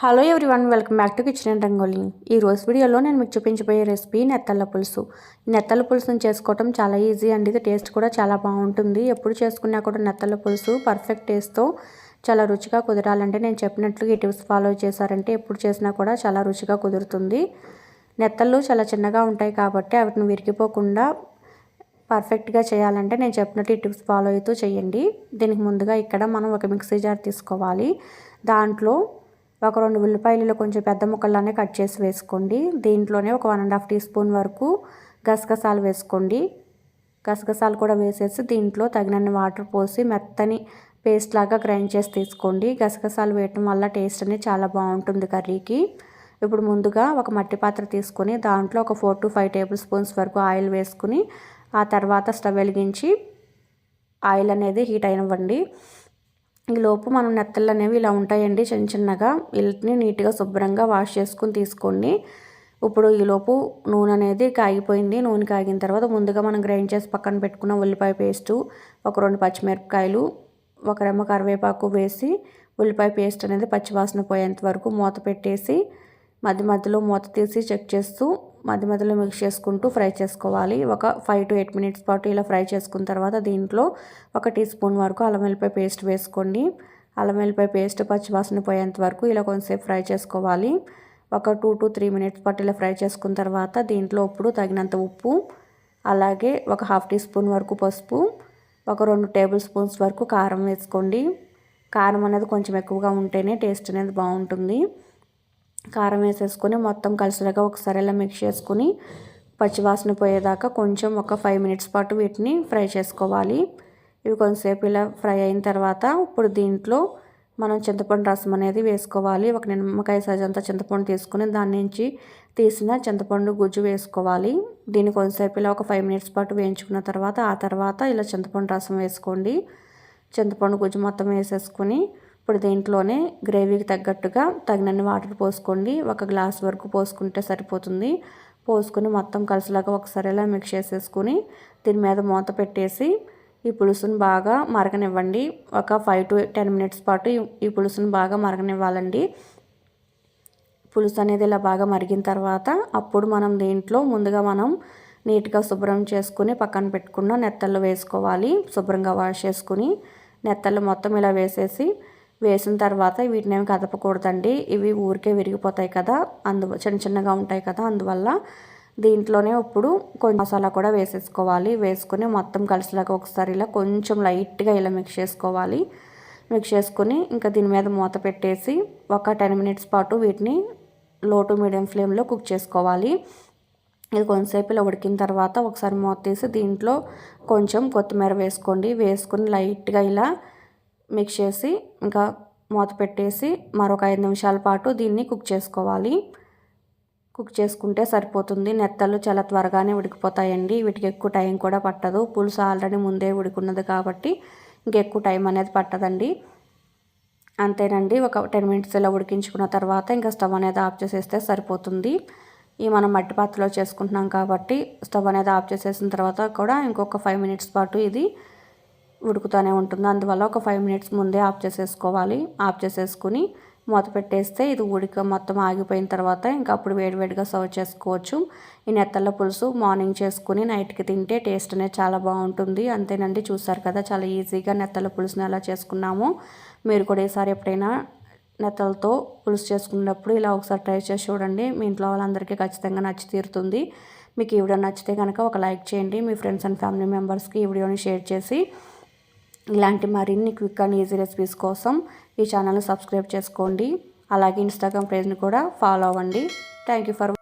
Hello everyone welcome back to kitchen and rangoli ఈ రోజు వీడియోలో నేను మీకు చూపించబోయే రెసిపీ నెత్తళ్ళ పులుసు. ఈ నెత్తళ్ళ పులుసుని చేసుకోవటం చాలా ఈజీ అండి. ఇది టేస్ట్ కూడా చాలా బాగుంటుంది. ఎప్పుడు చేసుకున్నా కూడా నెత్తళ్ళ పులుసు పర్ఫెక్ట్ టేస్ట్తో చాలా రుచిగా కుదరాలంటే నేను చెప్పినట్లు ఈ టిప్స్ ఫాలో చేశారంటే ఎప్పుడు చేసినా కూడా చాలా రుచిగా కుదురుతుంది. నెత్తళ్ళు చాలా చిన్నగా ఉంటాయి కాబట్టి వాటిని విరిగిపోకుండా పర్ఫెక్ట్గా చేయాలంటే నేను చెప్పినట్టు ఈ టిప్స్ ఫాలో అవుతూ చేయండి. దీనికి ముందుగా ఇక్కడ మనం ఒక మిక్సీ జార్ తీసుకోవాలి. దాంట్లో ఒక రెండు ఉల్లిపాయలు కొంచెం పెద్ద ముక్కల్లానే కట్ చేసి వేసుకోండి. దీంట్లోనే ఒక one and half teaspoon వరకు గసగసాలు వేసుకోండి. గసగసాలు కూడా వేసేసి దీంట్లో తగినన్ని వాటర్ పోసి మెత్తని పేస్ట్ లాగా గ్రైండ్ చేసి తీసుకోండి. గసగసాలు వేయటం వల్ల టేస్ట్ అనేది చాలా బాగుంటుంది కర్రీకి. ఇప్పుడు ముందుగా ఒక మట్టి పాత్ర తీసుకొని దాంట్లో ఒక four to five tablespoons వరకు ఆయిల్ వేసుకుని ఆ తర్వాత స్టవ్ వెలిగించి ఆయిల్ అనేది హీట్ అయినవ్వండి. ఈలోపు మనం నెత్తళ్ళు అనేవి ఇలా ఉంటాయండి చిన్న చిన్నగా. వీటిని నీట్గా శుభ్రంగా వాష్ చేసుకుని తీసుకోండి. ఇప్పుడు ఈలోపు నూనె అనేది కాగిపోయింది. నూనె కాగిన తర్వాత ముందుగా మనం గ్రైండ్ చేసి పక్కన పెట్టుకున్న ఉల్లిపాయ పేస్టు ఒక రెండు పచ్చిమిరపకాయలు ఒక రెమ్మ కరివేపాకు వేసి ఉల్లిపాయ పేస్ట్ అనేది పచ్చివాసన పోయేంత వరకు మూత పెట్టేసి మధ్య మధ్యలో మూత తీసి చెక్ చేస్తూ మధ్య మధ్యలో మిక్స్ చేసుకుంటూ ఫ్రై చేసుకోవాలి. ఒక ఫైవ్ టు ఎయిట్ మినిట్స్ పాటు ఇలా ఫ్రై చేసుకున్న తర్వాత దీంట్లో ఒక టీ స్పూన్ వరకు అల్లం వెల్లిపాయ పేస్ట్ వేసుకోండి. అల్లం వెల్లిపాయ పేస్ట్ పచ్చివాసన పోయేంత వరకు ఇలా కొంచెంసేపు ఫ్రై చేసుకోవాలి. ఒక టూ టు త్రీ మినిట్స్ పాటు ఇలా ఫ్రై చేసుకున్న తర్వాత దీంట్లో ఇప్పుడు తగినంత ఉప్పు అలాగే ఒక హాఫ్ టీ స్పూన్ వరకు పసుపు ఒక రెండు టేబుల్ స్పూన్స్ వరకు కారం వేసుకోండి. కారం అనేది కొంచెం ఎక్కువగా ఉంటేనే టేస్ట్ అనేది బాగుంటుంది. కారం వేసేసుకొని మొత్తం కలిసిలాగా ఒకసారి ఇలా మిక్స్ చేసుకుని పచ్చివాసన పోయేదాకా కొంచెం ఒక ఫైవ్ మినిట్స్ పాటు వీటిని ఫ్రై చేసుకోవాలి. ఇవి కొంతసేపు ఇలా ఫ్రై అయిన తర్వాత ఇప్పుడు దీంట్లో మనం చింతపండు రసం అనేది వేసుకోవాలి. ఒక నిమ్మకాయ సజంతా చింతపండు తీసుకుని దాని నుంచి తీసిన చింతపండు గుజ్జు వేసుకోవాలి. దీన్ని కొంతసేపు ఇలా ఒక ఫైవ్ మినిట్స్ పాటు వేయించుకున్న తర్వాత ఆ తర్వాత ఇలా చింతపండు రసం వేసుకోండి. చింతపండు గుజ్జు మొత్తం వేసేసుకొని ఇప్పుడు దీంట్లోనే గ్రేవీకి తగ్గట్టుగా తగినన్ని వాటర్ పోసుకోండి. ఒక గ్లాస్ వరకు పోసుకుంటే సరిపోతుంది. పోసుకుని మొత్తం కలిసిలాగా ఒకసారి ఇలా మిక్స్ చేసేసుకుని దీని మీద మూత పెట్టేసి ఈ పులుసుని బాగా మరగనివ్వండి. ఒక ఫైవ్ టు టెన్ మినిట్స్ పాటు ఈ పులుసుని బాగా మరగనివ్వాలండి. పులుసు అనేది ఇలా బాగా మరిగిన తర్వాత అప్పుడు మనం దీంట్లో ముందుగా మనం నీట్గా శుభ్రం చేసుకుని పక్కన పెట్టుకున్న నెత్తళ్ళు వేసుకోవాలి. శుభ్రంగా వాష్ చేసుకుని నెత్తళ్ళు మొత్తం ఇలా వేసేసి వేసిన తర్వాత వీటిని ఏమి కదపకూడదండి. ఇవి ఊరికే విరిగిపోతాయి కదా అందు చిన్న చిన్నగా ఉంటాయి కదా అందువల్ల దీంట్లోనే ఇప్పుడు కొంచెం మసాలా కూడా వేసేసుకోవాలి. వేసుకుని మొత్తం కలిసిలాగా ఒకసారి ఇలా కొంచెం లైట్గా ఇలా మిక్స్ చేసుకోవాలి. మిక్స్ చేసుకుని ఇంకా దీని మీద మూత పెట్టేసి ఒక టెన్ మినిట్స్ పాటు వీటిని లో టు మీడియం ఫ్లేమ్లో కుక్ చేసుకోవాలి. ఇది కొంతసేపు ఇలా ఉడికిన తర్వాత ఒకసారి మూత తీసి దీంట్లో కొంచెం కొత్తిమీర వేసుకోండి. వేసుకుని లైట్గా ఇలా మిక్స్ చేసి ఇంకా మూత పెట్టేసి మరొక ఐదు నిమిషాల పాటు దీన్ని కుక్ చేసుకోవాలి. కుక్ చేసుకుంటే సరిపోతుంది. నెత్తలు చాలా త్వరగానే ఉడికిపోతాయండి. వీటికి ఎక్కువ టైం కూడా పట్టదు. పులుసు ఆల్రెడీ ముందే ఉడికున్నది కాబట్టి ఇంకెక్కువ టైం అనేది పట్టదండి. అంతేనండి. ఒక టెన్ మినిట్స్ ఇలా ఉడికించుకున్న తర్వాత ఇంకా స్టవ్ అనేది ఆఫ్ చేసేస్తే సరిపోతుంది. ఈ మనం మట్టి పాత్రలో చేసుకుంటున్నాం కాబట్టి స్టవ్ అనేది ఆఫ్ చేసేసిన తర్వాత కూడా ఇంకొక ఫైవ్ మినిట్స్ పాటు ఇది ఉడుకుతూనే ఉంటుంది. అందువల్ల ఒక ఫైవ్ మినిట్స్ ముందే ఆఫ్ చేసేసుకోవాలి. ఆఫ్ చేసేసుకుని మూత పెట్టేస్తే ఇది ఉడిక మొత్తం ఆగిపోయిన తర్వాత ఇంకా అప్పుడు వేడివేడిగా సర్వ్ చేసుకోవచ్చు. ఈ నెత్తళ్ళ పులుసు మార్నింగ్ చేసుకుని నైట్కి తింటే టేస్ట్ అనేది చాలా బాగుంటుంది. అంతేనండి చూసారు కదా చాలా ఈజీగా నెత్తళ్ళ పులుసుని ఎలా చేసుకున్నాము. మీరు కూడా ఈసారి ఎప్పుడైనా నెత్తలతో పులుసు చేసుకున్నప్పుడు ఇలా ఒకసారి ట్రై చేసి చూడండి. మీ ఇంట్లో వాళ్ళందరికీ ఖచ్చితంగా నచ్చి తీరుతుంది. మీకు ఈ వీడియో నచ్చితే కనుక ఒక లైక్ చేయండి. మీ ఫ్రెండ్స్ అండ్ ఫ్యామిలీ మెంబర్స్కి ఈ వీడియోని షేర్ చేసి ఇలాంటి మరిన్ని క్విక్ అండ్ ఈజీ రెసిపీస్ కోసం ఈ ఛానల్ని సబ్స్క్రైబ్ చేసుకోండి. అలాగే ఇన్స్టాగ్రామ్ పేజ్ని కూడా ఫాలో అవ్వండి. Thank you for